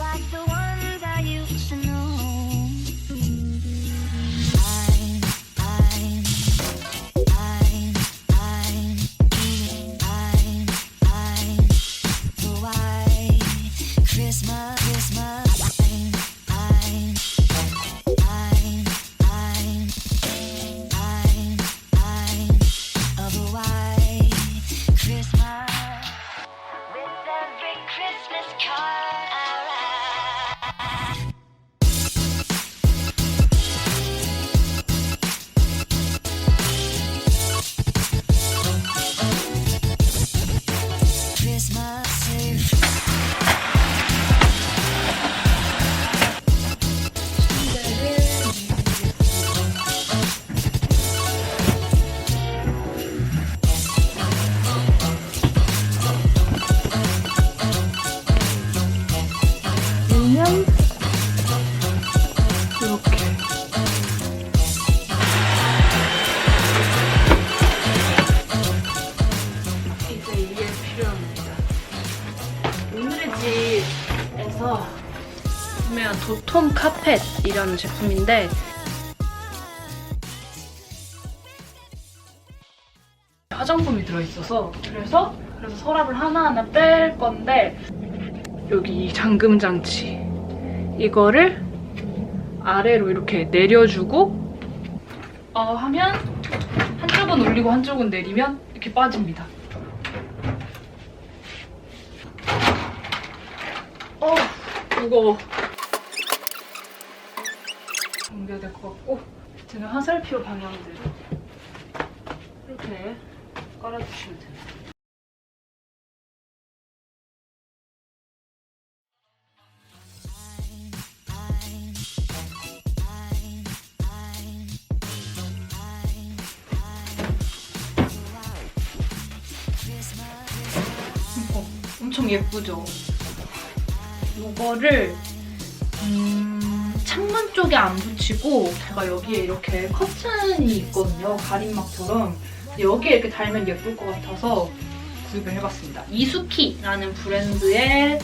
like the 펫이라는 제품인데 화장품이 들어있어서 그래서 그래서 서랍을 하나하나 뺄 건데 여기 이 잠금 장치 이거를 아래로 이렇게 내려주고 어 하면 한쪽은 올리고 한쪽은 내리면 이렇게 빠집니다. 어 무거워. 연결될 것 밑에는 화살표 방향대로 이렇게 깔아주시면 됩니다. 이거 엄청 예쁘죠? 이거를 음, 창문 쪽에 안 붙이고 제가 여기에 이렇게 커튼이 있거든요. 가림막처럼. 여기에 이렇게 달면 예쁠 것 같아서 구입을 해봤습니다. 이수키라는 브랜드의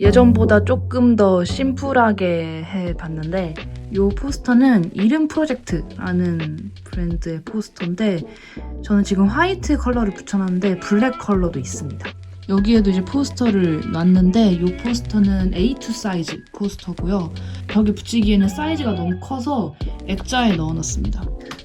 예전보다 조금 더 심플하게 해봤는데 이 포스터는 이름 프로젝트라는 브랜드의 포스터인데 저는 지금 화이트 컬러를 붙여놨는데 블랙 컬러도 있습니다. 여기에도 이제 포스터를 놨는데 이 포스터는 A2 사이즈 포스터고요. 벽에 붙이기에는 사이즈가 너무 커서 액자에 넣어놨습니다.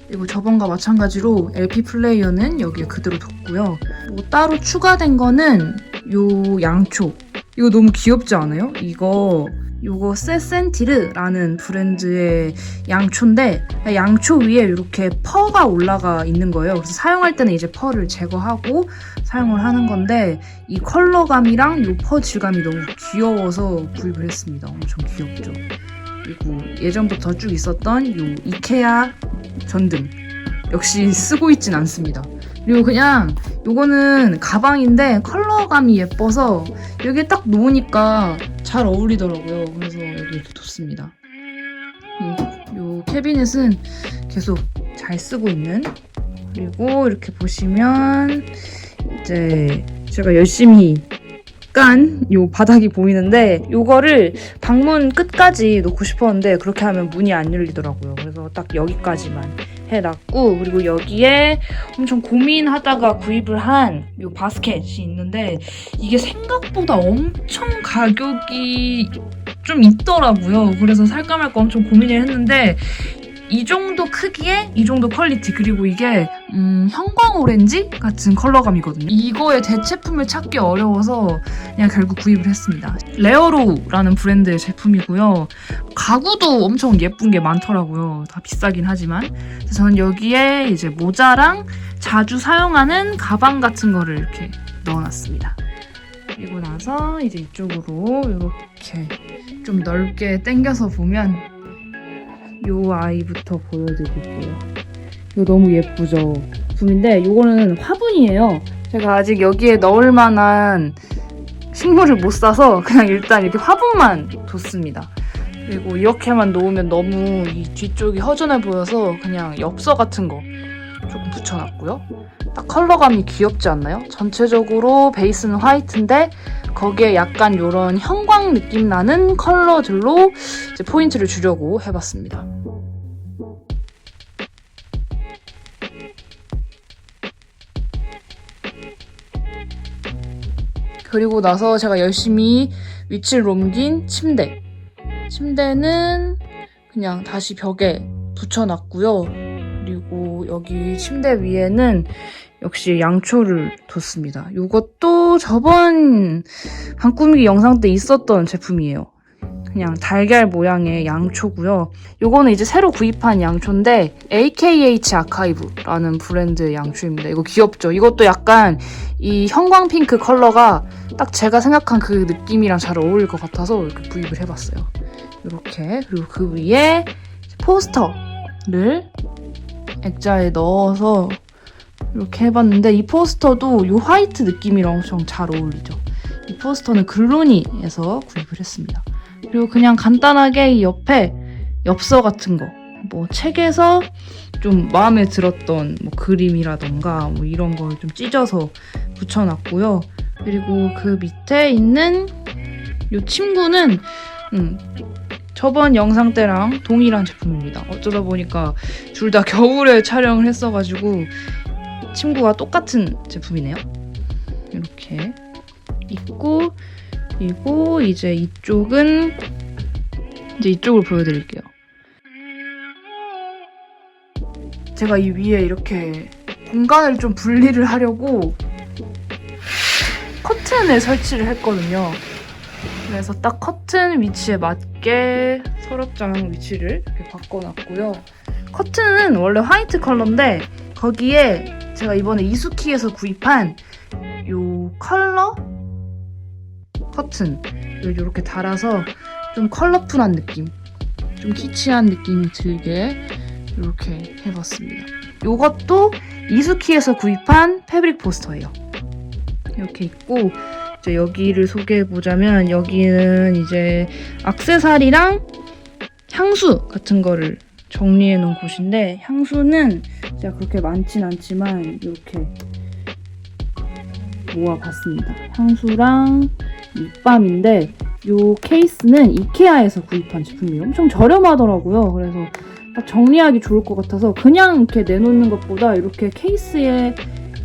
그리고 저번과 마찬가지로 LP 플레이어는 여기에 그대로 뒀고요. 뭐 따로 추가된 거는 요 양초 이거 너무 귀엽지 않아요? 이거 이거 세센티르라는 브랜드의 양초인데 양초 위에 이렇게 펄가 올라가 있는 거예요. 그래서 사용할 때는 이제 펄을 제거하고 사용을 하는 건데 이 컬러감이랑 이펄 질감이 너무 귀여워서 구입을 했습니다. 엄청 귀엽죠. 그리고 예전부터 쭉 있었던 이 이케아 전등 역시 쓰고 있진 않습니다. 그리고 그냥 요거는 가방인데 컬러감이 예뻐서 여기에 딱 놓으니까 잘 어울리더라고요. 그래서 여기 뒀습니다. 요, 요 캐비넷은 계속 잘 쓰고 있는 그리고 이렇게 보시면 이제 제가 열심히 깐 요 바닥이 보이는데 요거를 방문 끝까지 놓고 싶었는데 그렇게 하면 문이 안 열리더라고요. 그래서 딱 여기까지만 해놨고 그리고 여기에 엄청 고민하다가 구입을 한요 바스켓이 있는데 이게 생각보다 엄청 가격이 좀 있더라고요. 그래서 살까 말까 엄청 고민을 했는데 이 정도 크기에 이 정도 퀄리티 그리고 이게 음, 형광 오렌지 같은 컬러감이거든요. 이거의 대체품을 찾기 어려워서 그냥 결국 구입을 했습니다. 레어로우라는 브랜드의 제품이고요. 가구도 엄청 예쁜 게 많더라고요. 다 비싸긴 하지만. 저는 여기에 이제 모자랑 자주 사용하는 가방 같은 거를 이렇게 넣어놨습니다. 그리고 나서 이제 이쪽으로 이렇게 좀 넓게 당겨서 보면 요 아이부터 보여드릴게요. 이거 너무 예쁘죠? 제품인데 이거는 화분이에요. 제가 아직 여기에 넣을 만한 식물을 못 사서 그냥 일단 이렇게 화분만 뒀습니다. 그리고 이렇게만 놓으면 너무 이 뒤쪽이 허전해 보여서 그냥 엽서 같은 거 조금 붙여놨고요. 딱 컬러감이 귀엽지 않나요? 전체적으로 베이스는 화이트인데 거기에 약간 이런 형광 느낌 나는 컬러들로 포인트를 주려고 해봤습니다. 그리고 나서 제가 열심히 위치를 옮긴 침대. 침대는 그냥 다시 벽에 붙여놨고요. 그리고 여기 침대 위에는 역시 양초를 뒀습니다. 이것도 저번 방꾸미기 영상 때 있었던 제품이에요. 그냥 달걀 모양의 양초고요. 요거는 이제 새로 구입한 양초인데 AKH 아카이브라는 브랜드의 양초입니다. 이거 귀엽죠? 이것도 약간 이 형광 핑크 컬러가 딱 제가 생각한 그 느낌이랑 잘 어울릴 것 같아서 이렇게 구입을 해봤어요. 이렇게 그리고 그 위에 포스터를 액자에 넣어서 이렇게 해봤는데 이 포스터도 이 화이트 느낌이랑 엄청 잘 어울리죠. 이 포스터는 글로니에서 구입을 했습니다. 그리고 그냥 간단하게 이 옆에 엽서 같은 거, 뭐 책에서 좀 마음에 들었던 뭐 그림이라던가 뭐 이런 걸 좀 찢어서 붙여놨고요. 그리고 그 밑에 있는 이 친구는 음, 저번 영상 때랑 동일한 제품입니다. 어쩌다 보니까 둘 다 겨울에 촬영을 했어가지고 친구가 똑같은 제품이네요. 이렇게 있고 그리고 이제 이쪽은 이제 이쪽을 보여드릴게요. 제가 이 위에 이렇게 공간을 좀 분리를 하려고 커튼을 설치를 했거든요. 그래서 딱 커튼 위치에 맞게 서랍장 위치를 이렇게 바꿔놨고요. 커튼은 원래 화이트 컬러인데 거기에 제가 이번에 이수키에서 구입한 요 컬러 커튼을 이렇게 달아서 좀 컬러풀한 느낌, 좀 키치한 느낌이 들게 이렇게 해봤습니다. 요것도 이수키에서 구입한 패브릭 포스터예요. 이렇게 있고 여기를 소개해 보자면 여기는 이제 악세사리랑 향수 같은 거를 정리해 놓은 곳인데 향수는 제가 그렇게 많진 않지만 이렇게 모아봤습니다. 향수랑 립밤인데 이 케이스는 이케아에서 구입한 제품이에요. 엄청 저렴하더라고요. 그래서 딱 정리하기 좋을 것 같아서 그냥 이렇게 내놓는 것보다 이렇게 케이스에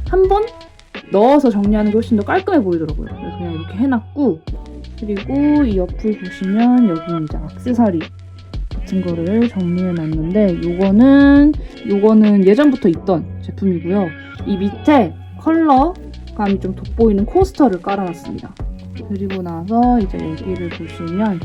한 번 넣어서 정리하는 게 훨씬 더 깔끔해 보이더라고요. 이렇게 해놨고 그리고 이 옆을 보시면 여기 이제 악세사리 같은 거를 정리해 놨는데 요거는 요거는 예전부터 있던 제품이고요. 이 밑에 컬러감이 좀 돋보이는 코스터를 깔아놨습니다. 그리고 나서 이제 여기를 보시면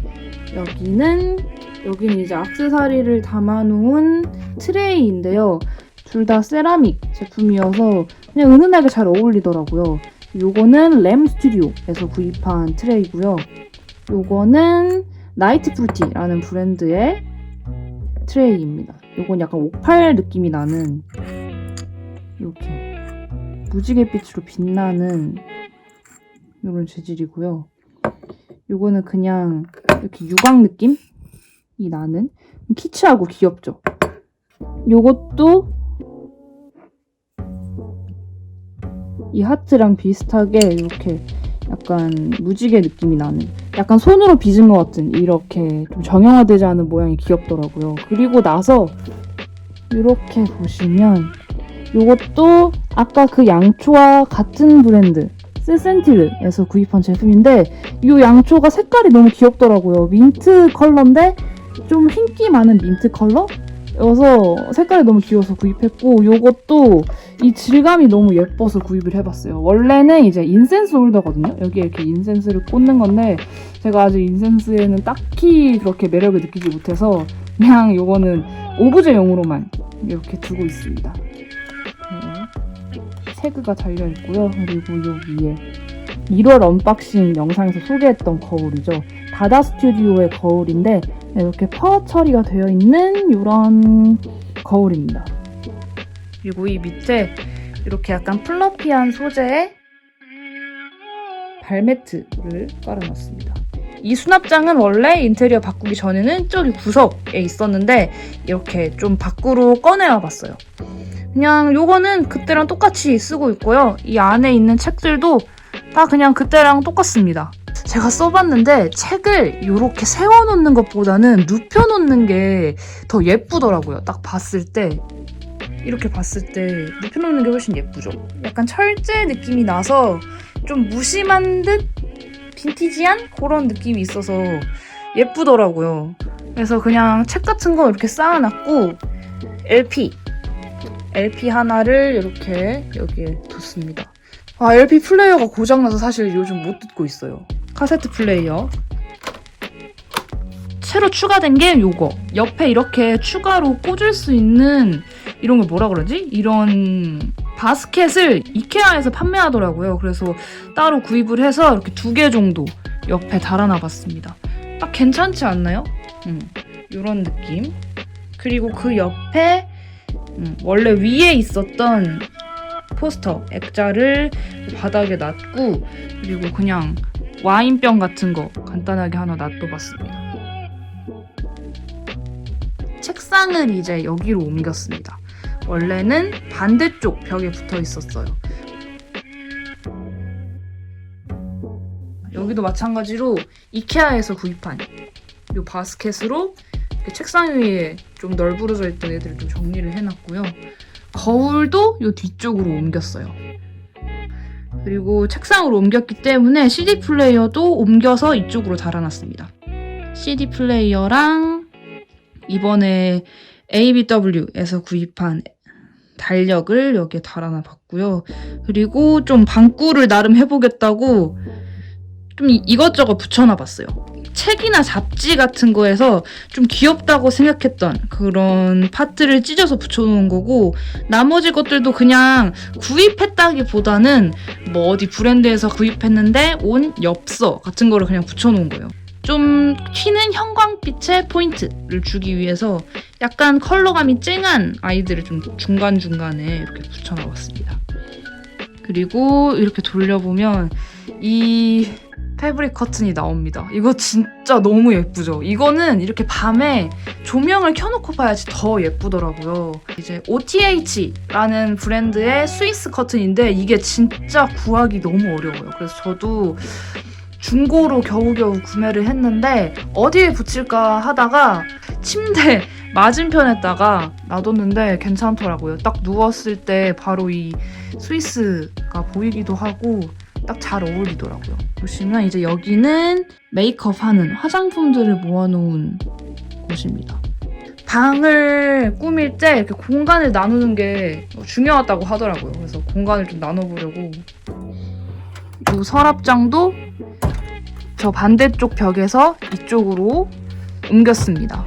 여기는 여기는 이제 악세사리를 담아놓은 트레이인데요. 둘 다 세라믹 제품이어서 그냥 은은하게 잘 어울리더라고요. 요거는 램 스튜디오에서 구입한 트레이고요. 요거는 나이트 프루티라는 브랜드의 트레이입니다. 요건 약간 옥팔 느낌이 나는 이렇게 무지갯빛으로 빛나는 이런 재질이고요. 요거는 그냥 이렇게 유광 느낌이 나는 키치하고 귀엽죠. 요것도 이 하트랑 비슷하게 이렇게 약간 무지개 느낌이 나는 약간 손으로 빚은 것 같은 이렇게 좀 정형화되지 않은 모양이 귀엽더라고요. 그리고 나서 이렇게 보시면 이것도 아까 그 양초와 같은 브랜드 세센틸에서 구입한 제품인데 이 양초가 색깔이 너무 귀엽더라고요. 민트 컬러인데 좀 흰기 많은 민트 컬러? 여서 색깔이 너무 귀여워서 구입했고 요것도 이 질감이 너무 예뻐서 구입을 해봤어요. 원래는 이제 인센스 홀더거든요. 여기에 이렇게 인센스를 꽂는 건데 제가 아직 인센스에는 딱히 그렇게 매력을 느끼지 못해서 그냥 요거는 오브제용으로만 이렇게 두고 있습니다. 네. 태그가 달려 있고요. 그리고 요 위에 1월 언박싱 영상에서 소개했던 거울이죠. 다다 스튜디오의 거울인데 이렇게 퍼 처리가 되어 있는 이런 거울입니다. 그리고 이 밑에 이렇게 약간 플러피한 소재의 발매트를 깔아놨습니다. 이 수납장은 원래 인테리어 바꾸기 전에는 저기 구석에 있었는데 이렇게 좀 밖으로 꺼내와 봤어요. 그냥 요거는 그때랑 똑같이 쓰고 있고요. 이 안에 있는 책들도 다 그냥 그때랑 똑같습니다. 제가 써봤는데 책을 이렇게 세워놓는 것보다는 눕혀놓는 게 더 예쁘더라고요. 딱 봤을 때. 이렇게 봤을 때 눕혀놓는 게 훨씬 예쁘죠. 약간 철제 느낌이 나서 좀 무심한 듯 빈티지한 그런 느낌이 있어서 예쁘더라고요. 그래서 그냥 책 같은 거 이렇게 쌓아놨고 LP LP 하나를 이렇게 여기에 뒀습니다. 아 LP 플레이어가 고장나서 사실 요즘 못 듣고 있어요. 카세트 플레이어. 새로 추가된 게 요거. 옆에 이렇게 추가로 꽂을 수 있는 이런 걸 뭐라 그러지? 이런 바스켓을 이케아에서 판매하더라고요. 그래서 따로 구입을 해서 이렇게 두 개 정도 옆에 달아놔 봤습니다. 딱 괜찮지 않나요? 음, 이런 느낌. 그리고 그 옆에 음, 원래 위에 있었던 포스터 액자를 바닥에 놨고 그리고 그냥 와인병 같은 거 간단하게 하나 놔둬봤습니다. 책상을 이제 여기로 옮겼습니다. 원래는 반대쪽 벽에 붙어 있었어요. 여기도 마찬가지로 이케아에서 구입한 이 바스켓으로 책상 위에 좀 널브러져 있던 애들을 좀 정리를 해놨고요. 거울도 이 뒤쪽으로 옮겼어요. 그리고 책상으로 옮겼기 때문에 CD 플레이어도 옮겨서 이쪽으로 달아놨습니다. CD 플레이어랑 이번에 ABW에서 구입한 달력을 여기에 달아놔 봤고요. 그리고 좀 방구를 나름 해보겠다고 좀 이- 이것저것 붙여놔 봤어요. 책이나 잡지 같은 거에서 좀 귀엽다고 생각했던 그런 파트를 찢어서 붙여놓은 거고 나머지 것들도 그냥 구입했다기보다는 뭐 어디 브랜드에서 구입했는데 온 엽서 같은 거를 그냥 붙여놓은 거예요. 좀 튀는 형광빛의 포인트를 주기 위해서 약간 컬러감이 쨍한 아이들을 좀 중간중간에 이렇게 붙여놔봤습니다. 그리고 이렇게 돌려보면 이 패브릭 커튼이 나옵니다. 이거 진짜 너무 예쁘죠? 이거는 이렇게 밤에 조명을 켜놓고 봐야지 더 예쁘더라고요. 이제 OTH라는 브랜드의 스위스 커튼인데 이게 진짜 구하기 너무 어려워요. 그래서 저도 중고로 겨우겨우 구매를 했는데 어디에 붙일까 하다가 침대 맞은편에다가 놔뒀는데 괜찮더라고요. 딱 누웠을 때 바로 이 스위스가 보이기도 하고 딱 잘 어울리더라고요. 보시면 이제 여기는 메이크업 하는 화장품들을 모아놓은 곳입니다. 방을 꾸밀 때 이렇게 공간을 나누는 게 중요하다고 하더라고요. 그래서 공간을 좀 나눠보려고 이 서랍장도 저 반대쪽 벽에서 이쪽으로 옮겼습니다.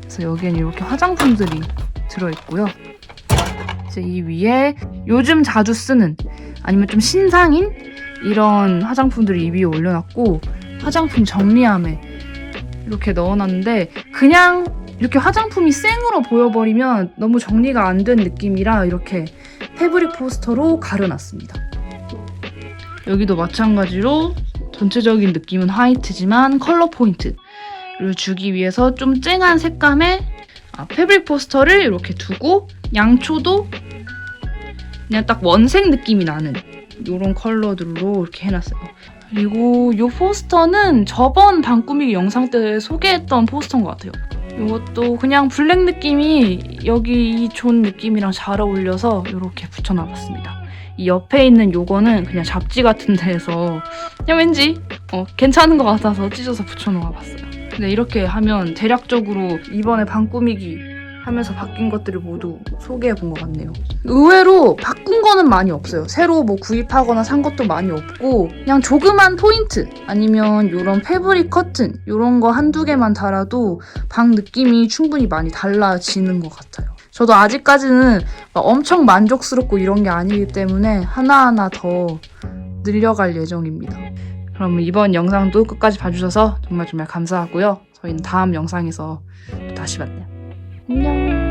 그래서 여기에는 이렇게 화장품들이 들어있고요. 이제 이 위에 요즘 자주 쓰는 아니면 좀 신상인 이런 화장품들을 이 위에 올려놨고 화장품 정리함에 이렇게 넣어놨는데 그냥 이렇게 화장품이 생으로 보여버리면 너무 정리가 안 된 느낌이라 이렇게 패브릭 포스터로 가려놨습니다. 여기도 마찬가지로 전체적인 느낌은 화이트지만 컬러 포인트를 주기 위해서 좀 쨍한 색감의 아, 패브릭 포스터를 이렇게 두고 양초도 그냥 딱 원색 느낌이 나는 이런 컬러들로 이렇게 해놨어요. 그리고 이 포스터는 저번 방꾸미기 영상 때 소개했던 포스터인 것 같아요. 이것도 그냥 블랙 느낌이 여기 이 존 느낌이랑 잘 어울려서 이렇게 붙여놔봤습니다. 이 옆에 있는 요거는 그냥 잡지 같은 데에서 그냥 왠지 어, 괜찮은 것 같아서 찢어서 붙여놓아 봤어요. 근데 이렇게 하면 대략적으로 이번에 방 꾸미기 하면서 바뀐 것들을 모두 소개해 본 것 같네요. 의외로 바꾼 거는 많이 없어요. 새로 뭐 구입하거나 산 것도 많이 없고 그냥 조그만 포인트 아니면 이런 패브릭 커튼 이런 거 한두 개만 달아도 방 느낌이 충분히 많이 달라지는 것 같아요. 저도 아직까지는 막 엄청 만족스럽고 이런 게 아니기 때문에 하나하나 더 늘려갈 예정입니다. 그럼 이번 영상도 끝까지 봐주셔서 정말 정말 감사하고요. 저희는 다음 영상에서 또 다시 만나요. 안녕.